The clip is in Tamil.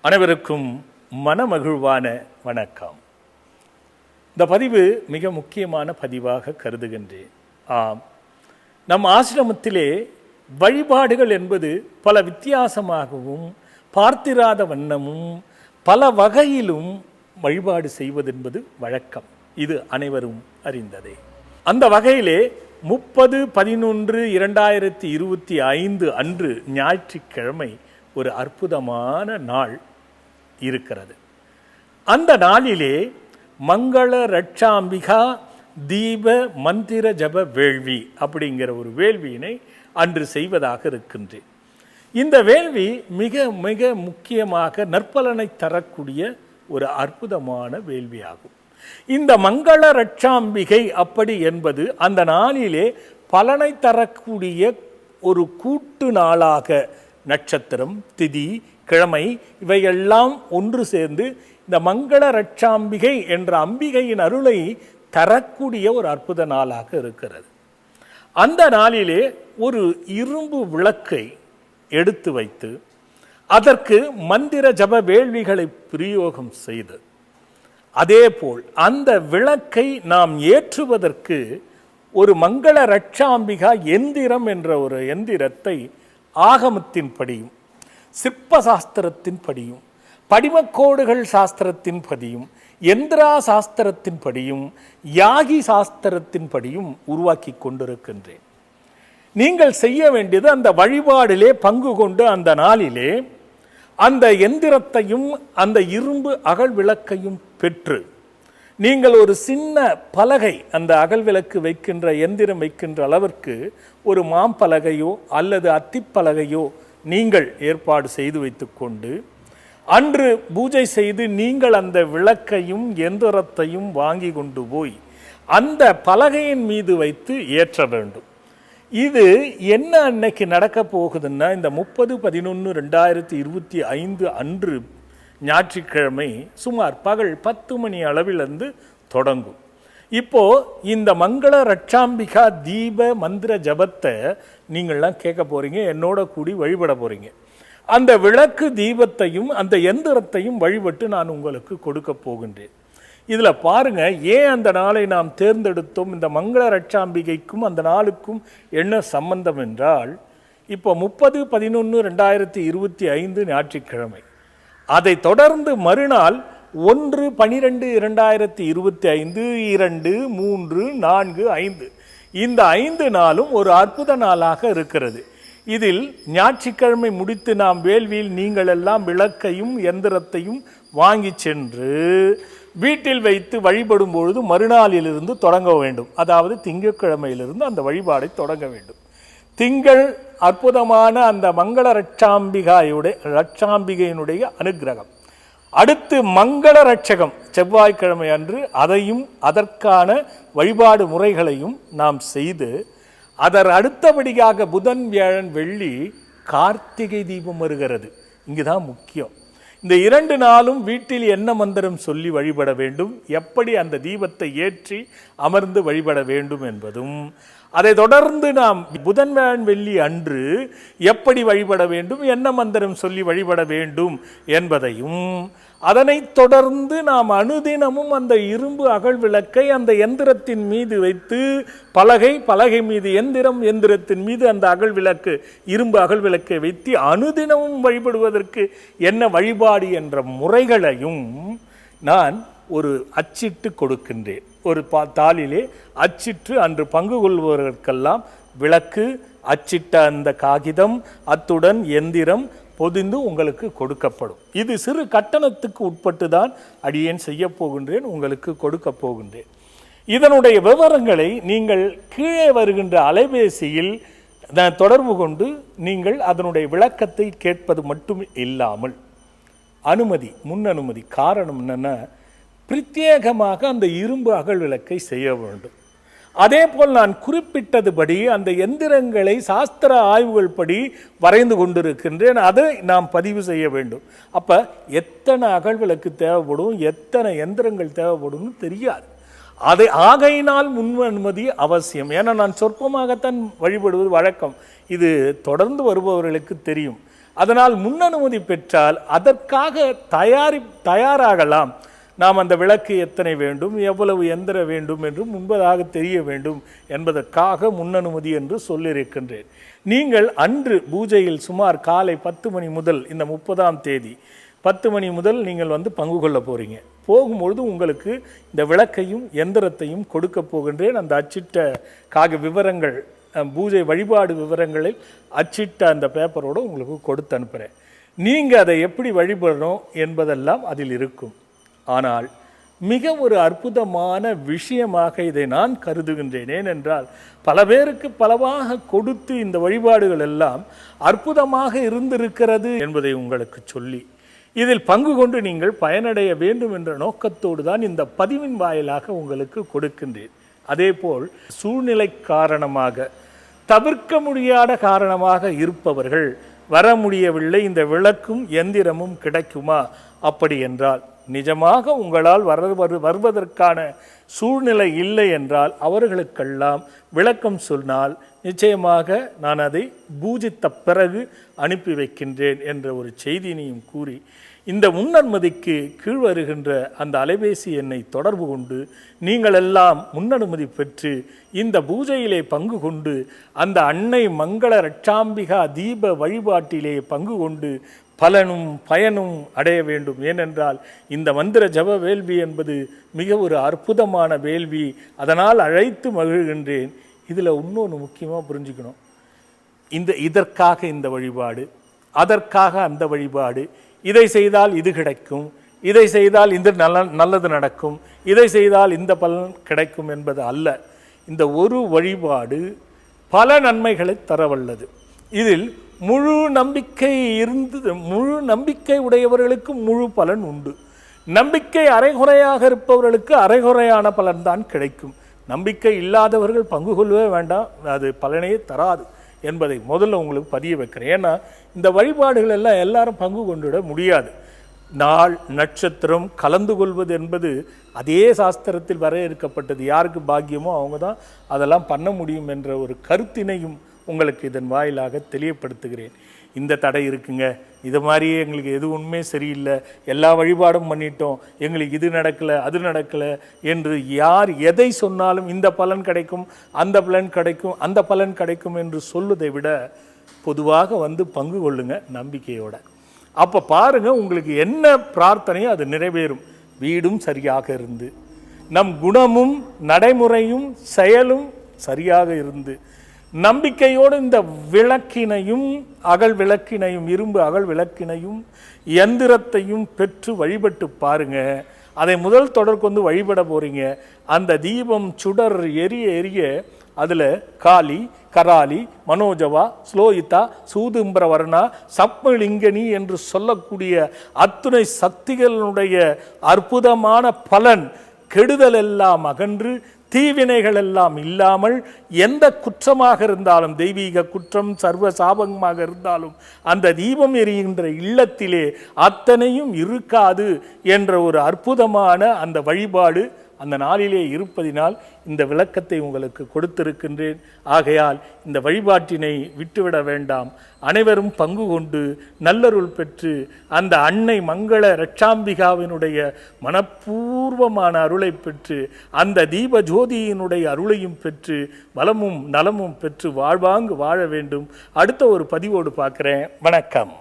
அனைவருக்கும் மனமகிழ்வான வணக்கம். இந்த பதிவு மிக முக்கியமான பதிவாக கருதுகின்றேன். ஆம். நம் ஆசிரமத்திலே வழிபாடுகள் என்பது பல வித்தியாசமாகவும் பார்த்திராத வண்ணமும் பல வகையிலும் வழிபாடு செய்வதென்பது வழக்கம். இது அனைவரும் அறிந்ததே. அந்த வகையிலே முப்பது பதினொன்று இரண்டாயிரத்தி இருபத்தி ஐந்து அன்று ஞாயிற்றுக்கிழமை ஒரு அற்புதமான நாள் இருக்கிறது. அந்த நாளிலே மங்கள ரட்சாம்பிகா தீப மந்திர ஜப வேள்வி அப்படிங்கிற ஒரு வேள்வியினை அன்று செய்வதாக இருக்கின்றேன். இந்த வேள்வி மிக மிக முக்கியமாக நற்பலனை தரக்கூடிய ஒரு அற்புதமான வேள்வியாகும். இந்த மங்கள ரட்சாம்பிகை அப்படி என்பது அந்த நாளிலே பலனை தரக்கூடிய ஒரு கூட்டு நாளாக நட்சத்திரம் திதி கிழமை இவையெல்லாம் ஒன்று சேர்ந்து இந்த மங்கள ரட்சாம்பிகை என்ற அம்பிகையின் அருளை தரக்கூடிய ஒரு அற்புத நாளாக இருக்கிறது. அந்த நாளிலே ஒரு இரும்பு விளக்கை எடுத்து வைத்து அதற்கு மந்திர ஜப வேள்விகளை பிரயோகம் செய்து அதேபோல் அந்த விளக்கை நாம் ஏற்றுவதற்கு ஒரு மங்கள ரட்சாம்பிகா எந்திரம் என்ற ஒரு எந்திரத்தை ஆகமத்தின் படியும் சிற்ப சாஸ்திரத்தின் படியும் படிமக்கோடுகள் சாஸ்திரத்தின் படியும் எந்திரா சாஸ்திரத்தின் படியும் யாகி சாஸ்திரத்தின் படியும் உருவாக்கி கொண்டிருக்கின்றேன். நீங்கள் செய்ய வேண்டியது அந்த வழிபாடிலே பங்கு கொண்டு அந்த நாளிலே அந்த எந்திரத்தையும் அந்த இரும்பு அகல் விளக்கையும் பெற்று நீங்கள் ஒரு சின்ன பலகை அந்த அகல் விளக்கு வைக்கின்ற எந்திரம் வைக்கின்ற அளவிற்கு ஒரு மாம்பலகையோ அல்லது அத்திப்பலகையோ நீங்கள் ஏற்பாடு செய்து வைத்துக்கொண்டு அன்று பூஜை செய்து நீங்கள் அந்த விளக்கையும் எந்திரத்தையும் வாங்கி கொண்டு போய் அந்த பலகையின் மீது வைத்து ஏற்ற வேண்டும். இது என்ன அன்னைக்கு நடக்க போகுதுன்னா இந்த முப்பது பதினொன்று ரெண்டாயிரத்தி இருபத்தி ஐந்து அன்று ஞாயிற்றுக்கிழமை சுமார் பகல் பத்து மணி அளவிலிருந்து தொடங்கும். இப்போ இந்த மங்கள ரட்சாம்பிகா தீப மந்திர ஜபத்தை நீங்கள்லாம் கேட்க போகிறீங்க என்னோட கூடி வழிபட போகிறீங்க அந்த விளக்கு தீபத்தையும் அந்த எந்திரத்தையும் வழிபட்டு நான் உங்களுக்கு கொடுக்க போகின்றேன். இதில் பாருங்க ஏன் அந்த நாளை நாம் தேர்ந்தெடுத்தோம்? இந்த மங்கள ரட்சாம்பிகைக்கும் அந்த நாளுக்கும் என்ன சம்பந்தம் என்றால் இப்போ முப்பது பதினொன்று ரெண்டாயிரத்தி இருபத்தி ஐந்து ஞாயிற்றுக்கிழமை. அதை தொடர்ந்து மறுநாள் ஒன்று பனிரெண்டு இரண்டாயிரத்தி இருபத்தி ஐந்து இரண்டு மூன்று நான்கு ஐந்து. இந்த ஐந்து நாளும் ஒரு அற்புத நாளாக இருக்கிறது. இதில் ஞாயிற்றுக்கிழமை முடித்து நாம் வேள்வியில் நீங்கள் எல்லாம் விளக்கையும் எந்திரத்தையும் வாங்கி சென்று வீட்டில் வைத்து வழிபடும் பொழுது மறுநாளிலிருந்து தொடங்க வேண்டும். அதாவது திங்கட்கிழமையிலிருந்து அந்த வழிபாடை தொடங்க வேண்டும். திங்கள் அற்புதமான அந்த மங்கள ரட்சாம்பிகாயுடைய ரட்சாம்பிகையினுடைய அனுக்கிரகம். அடுத்து மங்கள ரட்சகம் செவ்வாய்க்கிழமை அன்று அதையும் அதற்கான வழிபாடு முறைகளையும் நாம் செய்து அதர் அடுத்தபடியாக புதன் வியாழன் வெள்ளி கார்த்திகை தீபம் வருகிறது. இங்குதான் முக்கியம். இந்த இரண்டு நாளும் வீட்டில் என்ன மந்திரம் சொல்லி வழிபட வேண்டும் எப்படி அந்த தீபத்தை ஏற்றி அமர்ந்து வழிபட வேண்டும் என்பதும் அதை தொடர்ந்து நாம் புதன் வெள்ளி அன்று எப்படி வழிபட வேண்டும் என்ன மந்திரம் சொல்லி வழிபட வேண்டும் என்பதையும் அதனைத் தொடர்ந்து நாம் அனுதினமும் அந்த இரும்பு அகல் விளக்கை அந்த எந்திரத்தின் மீது வைத்து பலகை பலகை மீது எந்திரம் எந்திரத்தின் மீது அந்த அகல் விளக்கு இரும்பு அகல் விளக்கை வைத்து அனுதினமும் வழிபடுவதற்கு என்ன வழிபாடு என்ற முறைகளையும் நான் ஒரு அச்சிட்டு கொடுக்கின்றேன். ஒரு பா தாளிலே அச்சிற்று அன்று பங்கு கொள்பவர்களுக்கெல்லாம் விளக்கு அச்சிட்ட அந்த காகிதம் அத்துடன் எந்திரம் பொதிந்து உங்களுக்கு கொடுக்கப்படும். இது சிறு கட்டணத்துக்கு உட்பட்டு தான் அடியேன் செய்ய போகின்றேன் உங்களுக்கு கொடுக்க போகின்றேன். இதனுடைய விவரங்களை நீங்கள் கீழே வருகின்ற அலைபேசியில் தொடர்பு கொண்டு நீங்கள் அதனுடைய விளக்கத்தை கேட்பது மட்டும் இல்லாமல் அனுமதி முன் அனுமதி காரணம் என்னென்னா பிரத்யேகமாக அந்த இரும்பு அகல் விளக்கை செய்ய வேண்டும். அதே போல் நான் குறிப்பிட்டதுபடி அந்த எந்திரங்களை சாஸ்திர ஆய்வுகள் படி வரைந்து கொண்டிருக்கின்றேன். அதை நாம் பதிவு செய்ய வேண்டும். அப்போ எத்தனை அகல் விளக்கு தேவைப்படும்? எத்தனை எந்திரங்கள் தேவைப்படும்னு தெரியாது. அதை ஆகையினால் முன் அனுமதி அவசியம். ஏன்னா நான் சொற்பமாகத்தான் வழிபடுவது வழக்கம். இது தொடர்ந்து வருபவர்களுக்கு தெரியும். அதனால் முன் அனுமதி பெற்றால் அதற்காக தயாரி தயாராகலாம். நாம் அந்த விளக்கு எத்தனை வேண்டும் எவ்வளவு எந்திர வேண்டும் என்று முன்பதாக தெரிய வேண்டும் என்பதற்காக முன்னனுமதி என்று சொல்லியிருக்கின்றேன். நீங்கள் அன்று பூஜையில் சுமார் காலை பத்து மணி முதல் இந்த முப்பதாம் தேதி பத்து மணி முதல் நீங்கள் வந்து பங்கு கொள்ள போகிறீங்க போகும்பொழுது உங்களுக்கு இந்த விளக்கையும் எந்திரத்தையும் கொடுக்க போகின்றேன். அந்த அச்சிட்ட காக விவரங்கள் பூஜை வழிபாடு விவரங்களில் அச்சிட்ட அந்த பேப்பரோடு உங்களுக்கு கொடுத்து அனுப்புகிறேன் நீங்கள் அதை எப்படி வழிபடணும் என்பதெல்லாம் அதில் இருக்கும். ஆனால் மிக ஒரு அற்புதமான விஷயமாக இதை நான் கருதுகின்றேன் ஏனென்றால் பல பேருக்கு பலவாக கொடுத்து இந்த வழிபாடுகள் எல்லாம் அற்புதமாக இருந்திருக்கிறது என்பதை உங்களுக்கு சொல்லி இதில் பங்கு கொண்டு நீங்கள் பயனடைய வேண்டும் என்ற நோக்கத்தோடு தான் இந்த பதிவின் வாயிலாக உங்களுக்கு கொடுக்கின்றேன். அதேபோல் சூழ்நிலை காரணமாக தவிர்க்க முடியாத காரணமாக இருப்பவர்கள் வர முடியவில்லை இந்த விளக்கும் எந்திரமும் கிடைக்குமா? அப்படி என்றால் நிஜமாக உங்களால் வர வரு- வருவதற்கான சூழ்நிலை இல்லை என்றால் அவர்களுக்கெல்லாம் விளக்கம் சொன்னால் நிச்சயமாக நான் அதை பூஜித்த பிறகு அனுப்பி வைக்கின்றேன் என்ற ஒரு செய்தியினையும் கூறி இந்த முன்னனுமதிக்கு கீழ் வருகின்ற அந்த அலைபேசி எண்ணை தொடர்பு கொண்டு நீங்கள் எல்லாம் முன்னனுமதி பெற்று இந்த பூஜையிலே பங்கு கொண்டு அந்த அன்னை மங்கள ரட்சாம்பிகா தீப வழிபாட்டிலே பங்கு கொண்டு பலனும் பயனும் அடைய வேண்டும். ஏனென்றால் இந்த மந்திர ஜப வேள்வி என்பது மிக ஒரு அற்புதமான வேள்வி. அதனால் அழைத்து மகிழ்கின்றேன். இதில் இன்னொன்று முக்கியமாக புரிஞ்சுக்கணும். இந்த இதற்காக இந்த வழிபாடு அதற்காக அந்த வழிபாடு. இதை செய்தால் இது கிடைக்கும். இதை செய்தால் இந்த நல்ல நல்லது நடக்கும். இதை செய்தால் இந்த பலன் கிடைக்கும் என்பது அல்ல. இந்த ஒரு வழிபாடு பல நன்மைகளை தரவல்லது. இதில் முழு நம்பிக்கை இருந்து முழு நம்பிக்கை உடையவர்களுக்கு முழு பலன் உண்டு. நம்பிக்கை அரைகுறையாக இருப்பவர்களுக்கு அரைகுறையான பலன்தான் கிடைக்கும். நம்பிக்கை இல்லாதவர்கள் பங்கு கொள்ளவே வேண்டாம். அது பலனையே தராது என்பதை முதல்ல உங்களுக்கு பதிய வைக்கிறேன். ஏன்னா இந்த வழிபாடுகள் எல்லாம் எல்லாரும் பங்கு கொண்டுவிட முடியாது. நாள் நட்சத்திரம் கலந்து கொள்வது என்பது அதே சாஸ்திரத்தில் வரையறுக்கப்பட்டது. யாருக்கு பாக்கியமோ அவங்க தான் அதெல்லாம் பண்ண முடியும் என்ற ஒரு கருத்தினையும் உங்களுக்கு இதன் வாயிலாக தெளிவுபடுத்துகிறேன். இந்த தடை இருக்குங்க. இது மாதிரியே எங்களுக்கு எது உண்மை சரியில்லை. எல்லா வழிபாடும் பண்ணிட்டோம். எங்களுக்கு இது நடக்கலை அது நடக்கலை என்று யார் எதை சொன்னாலும் இந்த பலன் கிடைக்கும் அந்த பலன் கிடைக்கும் அந்த பலன் கிடைக்கும் என்று சொல்லுதை விட பொதுவாக வந்து பங்கு கொள்ளுங்க நம்பிக்கையோட. அப்போ பாருங்கள் உங்களுக்கு என்ன பிரார்த்தனையோ அது நிறைவேறும். வீடும் சரியாக இருந்து நம் குணமும் நடைமுறையும் செயலும் சரியாக இருந்து நம்பிக்கையோடு இந்த விளக்கினையும் அகல் விளக்கினையும் இரும்பு அகல் விளக்கினையும் எந்திரத்தையும் பெற்று வழிபட்டு பாருங்க. அதை முதல் தொடர் கொண்டு வழிபட போறீங்க. அந்த தீபம் சுடர் எரிய எரிய அதில் காளி கராலி மனோஜவா ஸ்லோயிதா சூதும்பரவர்ணா சப்மலிங்கனி என்று சொல்லக்கூடிய அத்துணை சக்திகளுடைய அற்புதமான பலன் கெடுதல் எல்லாம் அகன்று தீவினைகள் எல்லாம் இல்லாமல் எந்த குற்றமாக இருந்தாலும் தெய்வீக குற்றம் சர்வ சாபகமாக இருந்தாலும் அந்த தீபம் எரிகின்ற இல்லத்திலே அத்தனையும் இருக்காது என்ற ஒரு அற்புதமான அந்த வழிபாடு அந்த நாளிலே இருப்பதினால் இந்த விளக்கத்தை உங்களுக்கு கொடுத்திருக்கின்றேன். ஆகையால் இந்த வழிபாட்டினை விட்டுவிட வேண்டாம். அனைவரும் பங்கு கொண்டு நல்லருள் பெற்று அந்த அன்னை மங்கள ரட்சாம்பிகாவினுடைய மனப்பூர்வமான அருளை பெற்று அந்த தீப ஜோதியினுடைய அருளையும் பெற்று வளமும் நலமும் பெற்று வாழ்வாங்கு வாழ வேண்டும். அடுத்த ஒரு பதிவோடு பார்க்குறேன். வணக்கம்.